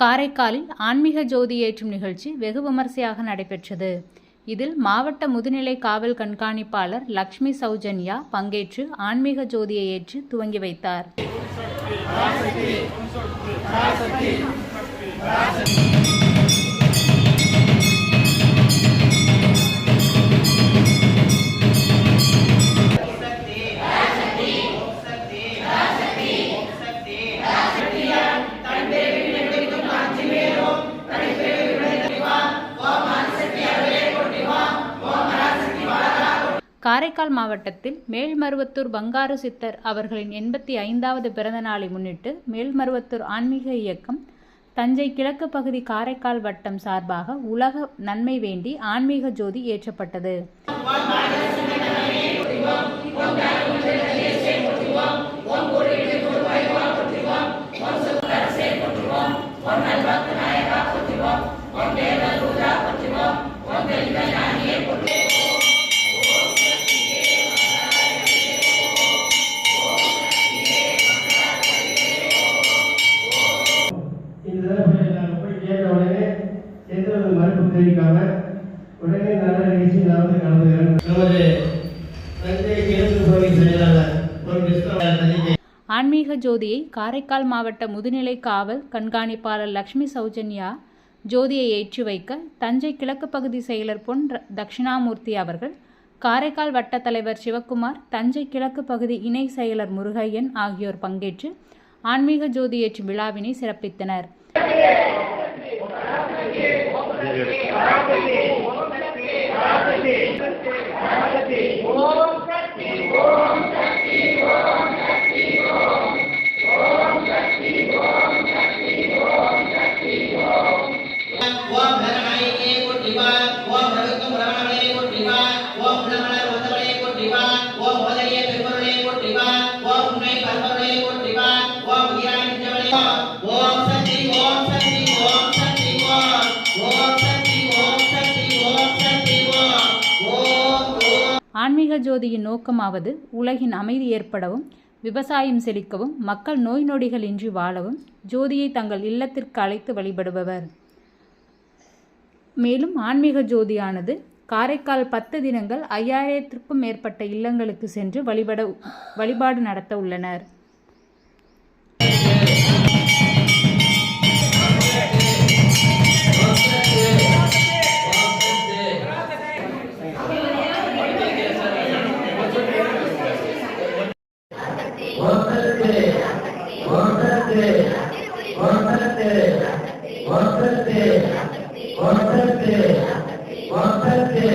காரைக்காலில் ஆன்மீக ஜோதி ஏற்றும் நிகழ்ச்சி வெகு விமர்சையாக நடைபெற்றது. இதில் மாவட்ட முதுநிலை காவல் கண்காணிப்பாளர் லக்ஷ்மி சௌஜன்யா பங்கேற்று ஆன்மீக ஜோதியை ஏற்றி துவங்கி வைத்தார். காரைக்கால் மாவட்டத்தில் மேல்மருவத்தூர் பங்காரு சித்தர் அவர்களின் எண்பத்தி ஐந்தாவது பிறந்த நாளை முன்னிட்டு மேல்மருவத்தூர் ஆன்மீக இயக்கம் தஞ்சை கிழக்கு பகுதி காரைக்கால் வட்டம் சார்பாக உலக நன்மை வேண்டி ஆன்மீக ஜோதி ஏற்றப்பட்டது. இந்த தடவை நாங்கள் போய் கேட்ட உடனே எந்த ஒரு மறுப்பு தெரிவிக்காம உடனே நல்ல நிகழ்ச்சி நான் வந்து கலந்துக்கிறேன் நமது தஞ்சை கிழக்கு பகுதி செயலாளர் ஒரு டிஸ்கவுண்ட் தனிக்கை ஆன்மீக ஜோதியை காரைக்கால் மாவட்ட முதுநிலை காவல் கண்காணிப்பாளர் லக்ஷ்மி சௌஜன்யா ஜோதியை ஏற்றி வைக்க தஞ்சை கிழக்கு பகுதி செயலர் பொன் தட்சிணாமூர்த்தி அவர்கள் காரைக்கால் வட்ட தலைவர் சிவக்குமார் தஞ்சை கிழக்கு பகுதி இணை செயலர் முருகையன் ஆகியோர் பங்கேற்று ஆன்மீக ஜோதி ஏற்றும் விழாவினை சிறப்பித்தனர். ஓம் நரநாயகே போற்றிவா ஓம் ரவிக்கும் ரமணவளே போற்றிவா ஓம் உணமலர் வந்தவளே போற்றிவா ஓம் ஓதரிய பெருமருளே போற்றிவா ஓம் உண்மை பரம்பருளே போற்றிவா ஓம் உயிராஞ்சவளே ஓம் சக்தி ஓம் ஆன்மீக ஜோதியின் நோக்கமாவது உலகின் அமைதி ஏற்படவும் விவசாயம் செழிக்கவும் மக்கள் நோய் நொடிகள் இன்றி வாழவும் ஜோதியை தங்கள் இல்லத்திற்கு அழைத்து வழிபடுபவர். மேலும் ஆன்மீக ஜோதியானது காரைக்கால் பத்து தினங்கள் ஐயாயிரத்திற்கும் மேற்பட்ட இல்லங்களுக்கு சென்று வழிபட வழிபாடு நடத்த உள்ளனர். ஒத்தத்து ஒத்தத்து ஒத்தத்து ஒத்தத்து ஒத்தத்து ஒத்தத்து